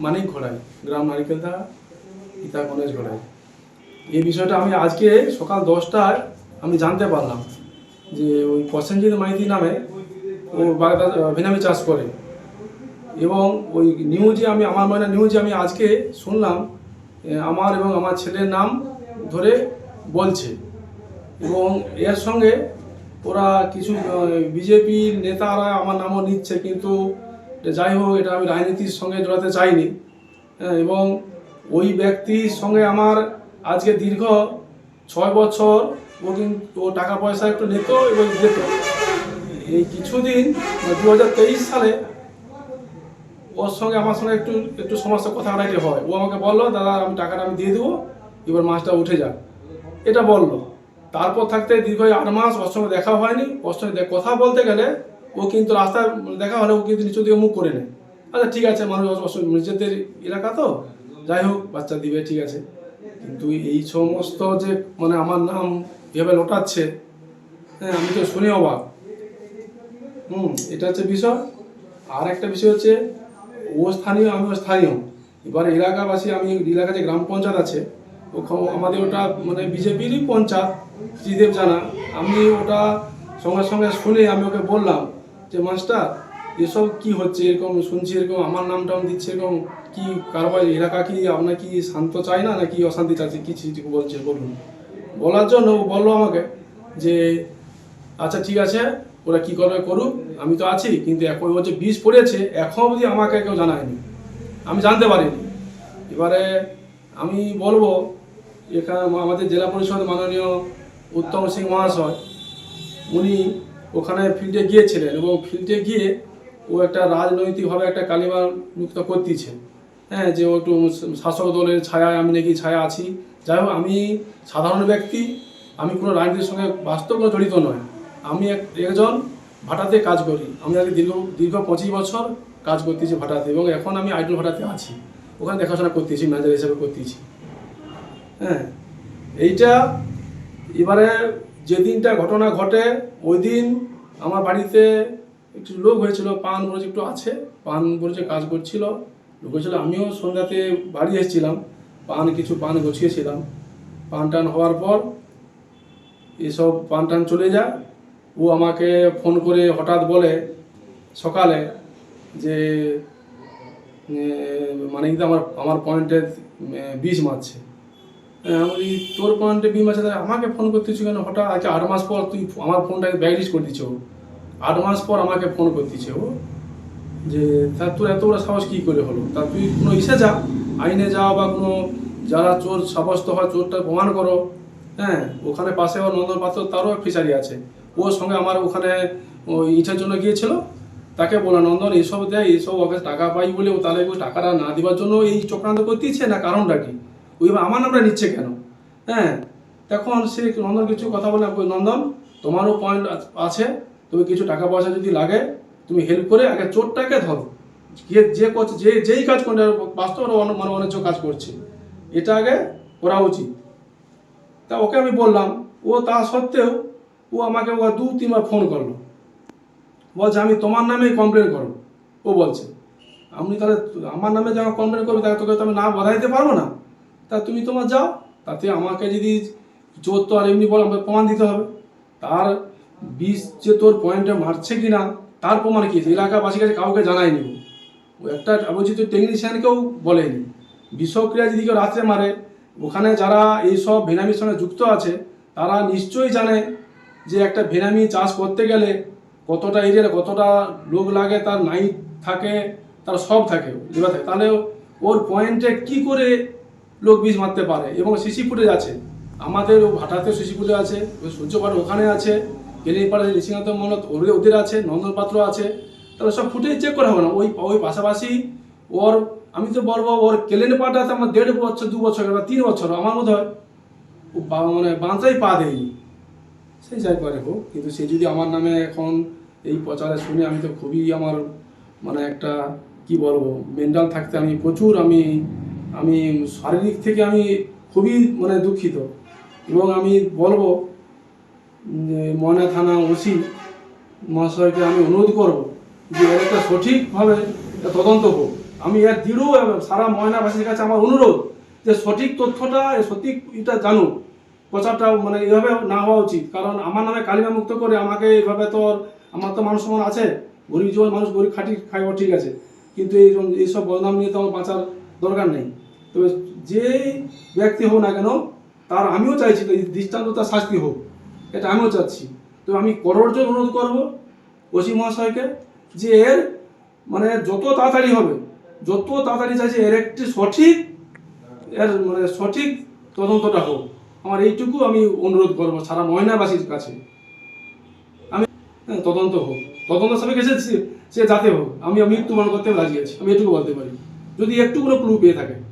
মানিক ঘোড়ায়, গ্রাম নারিকেলদা ইতা গণেশ ঘোড়ায়। এই বিষয়টা আমি আজকে সকাল দশটায় আমি জানতে পারলাম যে ওই প্রসেনজিৎ মাইতি নামে ও বাগদা চাষ করে। এবং ওই নিউজে আমি, আমার মানে নিউজে আমি আজকে শুনলাম আমার এবং আমার ছেলের নাম ধরে বলছে। এবং এর সঙ্গে ওরা কিছু বিজেপির নেতারা আমার নামও নিচ্ছে, কিন্তু যাই হোক এটা আমি রাজনীতির সঙ্গে জড়াতে চাইনি। হ্যাঁ, এবং ওই ব্যক্তির সঙ্গে আমার আজকে দীর্ঘ ছয় বছর ও কিন্তু ও টাকা পয়সা একটু নিত এবং যেত এই কিছুদিন দু হাজার তেইশ সালে ওর সঙ্গে আমার সঙ্গে একটু একটু সমস্যা কথা কাটাকাটি হয়। ও আমাকে বলল দাদা আমি টাকাটা আমি দিয়ে দেবো এবার মাছটা উঠে যাক। এটা বলল। তারপর থাকতে দীর্ঘ আট মাস ওর সঙ্গে দেখা হয়নি। ওর সঙ্গে কথা বলতে গেলে ও কিন্তু রাস্তায় দেখা হলে ও কিন্তু নিচু দিকে মুখ করে নেয়। আচ্ছা ঠিক আছে, মানুষ নিজেদের এলাকা তো। যাই হোক, বাচ্চা দিবে, ঠিক আছে। কিন্তু এই সমস্ত যে মানে আমার নাম এভাবে লোটাচ্ছে হ্যাঁ আমি তো শুনে অবাক। হুম, এটা হচ্ছে বিষয়। আর একটা বিষয় হচ্ছে, ও স্থানীয় আমি স্থানীয়। এবার এলাকাবাসী, আমি এলাকা যে গ্রাম পঞ্চায়েত আছে ওখানে আমাদের ওটা মানে বিজেপিরই পঞ্চায়েত, শ্রীদেব জানা। আমি ওটা সঙ্গে সঙ্গে শুনে আমি ওকে বললাম যে মাস্টার এসব কি হচ্ছে? এরকম শুনছি এরকম আমার নাম টাম দিচ্ছে এরকম কি কারবার এলাকা কি আপনার কি শান্ত চাই না নাকি অশান্তি চাইছে কি চিঠি বলছে, বলুন। বলার জন্য বলল আমাকে যে আচ্ছা ঠিক আছে, ওরা কি করবে করুক, আমি তো আছি, কিন্তু এখন যে বীজ পড়েছে, এখন অবধি আমাকে কেউ জানায়নি। আমি জানতে পারিনি। এবারে আমি বলব, এখানে আমাদের জেলা পরিষদ মাননীয় উত্তম সিং মহাশয়, উনি ওখানে ফিল্ডে গিয়েছিলেন এবং ফিল্ডে গিয়ে ও একটা রাজনৈতিকভাবে একটা কালিমা মুক্ত করতেছে। হ্যাঁ যে ও একটু শাসক দলের ছায়া আমি নাকি ছায়া আছি। যাই হোক, আমি সাধারণ ব্যক্তি, আমি কোনো রাজনীতির সঙ্গে বাস্তব জড়িত নয় আমি এক, একজন ভাটাতে কাজ করি। আমি আগে দীর্ঘ দীর্ঘ পঁচিশ বছর কাজ করতেছি ভাটাতে এবং এখন আমি আইডল ভাটাতে আছি। ওখানে দেখাশোনা করতেছি ম্যানেজার হিসেবে করতেছি। হ্যাঁ এইটা এবারে যেদিনটা ঘটনা ঘটে, ওই দিন আমার বাড়িতে একটু লোক হয়েছিল, পান বরজ একটু আছে, পান বরজে কাজ করছিল। লোক হয়েছিল, আমিও সন্ধ্যাতে বাড়ি এসেছিলাম, পান কিছু পান গুছিয়েছিলাম। পান টান হওয়ার পর এসব পান টান চলে যায়। ও আমাকে ফোন করে হঠাৎ বলে সকালে যে মানে কিন্তু আমার আমার পয়েন্টে বিষ মারছে। বলি, তোর পয়েন্টে বিষ মারছে তাহলে আমাকে ফোন করতেছি কেন? হঠাৎ আজকে আট মাস পর তুই আমার ফোনটাকে ব্যাকলিস্ট করে দিচ্ছ। আট মাস পর আমাকে ফোন করতেছে ও। যে তা তোর এত বড় সাহস কী করে হলো? তা তুই কোনো ইসে যা আইনে যাও বা কোনো যারা চোর সাব্যস্ত হয় চোরটা প্রমাণ করো। হ্যাঁ ওখানে পাশে আমার নন্দন পাত্র তারও ফিচারি আছে। ওর সঙ্গে আমার ওখানে ওই ইটের জন্য গিয়েছিল। তাকে বলা নন্দন এইসব দেয় এইসব ওকে টাকা পাই বলে ও তাহলে টাকাটা না দেওয়ার জন্য এই চক্রান্ত করতেছে না? কারণটা কি? ওই আমার নামটা নিচ্ছে কেন? হ্যাঁ তখন সে নন্দন কিছু কথা বলে নন্দন, তোমারও পয়েন্ট আছে, তুমি কিছু টাকা পয়সা যদি লাগে, তুমি হেল্প করে আগে চোরটাকে ধরো। যে যে করছে, যে, যেই কাজ করে বাস্তব মানে অনেক কাজ করছে। এটা আগে করা উচিত। তা ওকে আমি বললাম, ও তা সত্ত্বেও ও আমাকে ও দু, তিনবার ফোন করল। বলছে, আমি তোমার নামেই কমপ্লেন করব ও বলছে, আমি তাহলে আমার নামে যখন কমপ্লেন করবি, তাহলে তোকে তো আমি না বাধা দিতে পারব না? তা তুমি তোমার যাও, তাতে আমাকে যদি জোর তো আর এমনি বল, আমাকে প্রমাণ দিতে হবে তার বিষ যে তোর পয়েন্টে মারছে কি না তার প্রমাণ কি? এলাকাবাসীর কাছে কাউকে জানায়নি ও। একটা বলছি তো টেকনিশিয়ানকেও বলেনি বিষক্রিয়া যদি কেউ রাত্রে মারে, ওখানে যারা এইসব ভেনামির সঙ্গে যুক্ত আছে, তারা নিশ্চয়ই জানে যে একটা ভেনামি চাষ করতে গেলে কতটা এরিয়ার, কতটা লোক লাগে, তার নাইট থাকে, তার সব থাকে লেবার থাকে তাহলে ওর পয়েন্টে কি করে লোক বীজ মারতে পারে এবং সিসি ফুটেজ আছে আমাদের ভাটাতে সিসি ফুটেজ আছে সূর্যপাট ওখানে আছে কেলিপাড়া ঋষিনাথ মনত ওদের ওদের আছে, নন্দন পাত্র আছে, তাহলে সব ফুটেজ চেক করা হবে না। ওই ওই পাশাপাশি ওর, আমি তো বলব ওর কেলেন পাটাতে আমার দেড় বছর, দু বছর বা তিন বছর, আমার মনে হয় মানে বাঁধটাই পা দেয়নি। সেই যাই পারে হোক, কিন্তু সে যদি আমার নামে এখন এই প্রচারে শুনে আমি তো খুবই আমার মানে একটা, কি বলব মেন্টাল থাকতে আমি প্রচুর আমি আমি শারীরিক থেকে আমি খুবই মানে দুঃখিত। এবং আমি বলব ময়না থানা ওসি মহাশয়কে আমি অনুরোধ করব যে এর একটা সঠিকভাবে তদন্ত হোক। আমি এর দৃঢ় এবং সারা ময়নাবাসীর কাছে আমার অনুরোধ যে সঠিক তথ্যটা, সঠিক এটা জানুক। প্রচারটা মানে এভাবে না হওয়া উচিত। কারণ আমার নামে কালিমা মুক্ত করে আমাকে এইভাবে তো আমার তো মানুষ সমান আছে। গরিব জীবন মানুষ গরিব খাটি খাইব, ঠিক আছে। কিন্তু এই এইসব বদনাম নিয়ে তো আমার বাঁচার দরকার নেই। তবে যে ব্যক্তি হোক না কেন তার আমিও চাইছি দৃষ্টান্ত তার শাস্তি হোক। এটা আমিও চাচ্ছি। তো আমি করজোর অনুরোধ করব ওসি মহাশয়কে যে এর মানে যত তাড়াতাড়ি হবে যত তাড়াতাড়ি চাইছে এর একটি সঠিক এর মানে সঠিক তদন্তটা হোক। আমার এইটুকু আমি অনুরোধ করব সারা ময়নাবাসীর কাছে। আমি হ্যাঁ, তদন্ত হোক। তদন্ত গেছে সে- সে যাতে হোক। আমি মৃত্যুবরণ করতে রাজি আছি। আমি এটুকু বলতে পারি। যদি একটু কোনো ক্লু পেয়ে থাকে।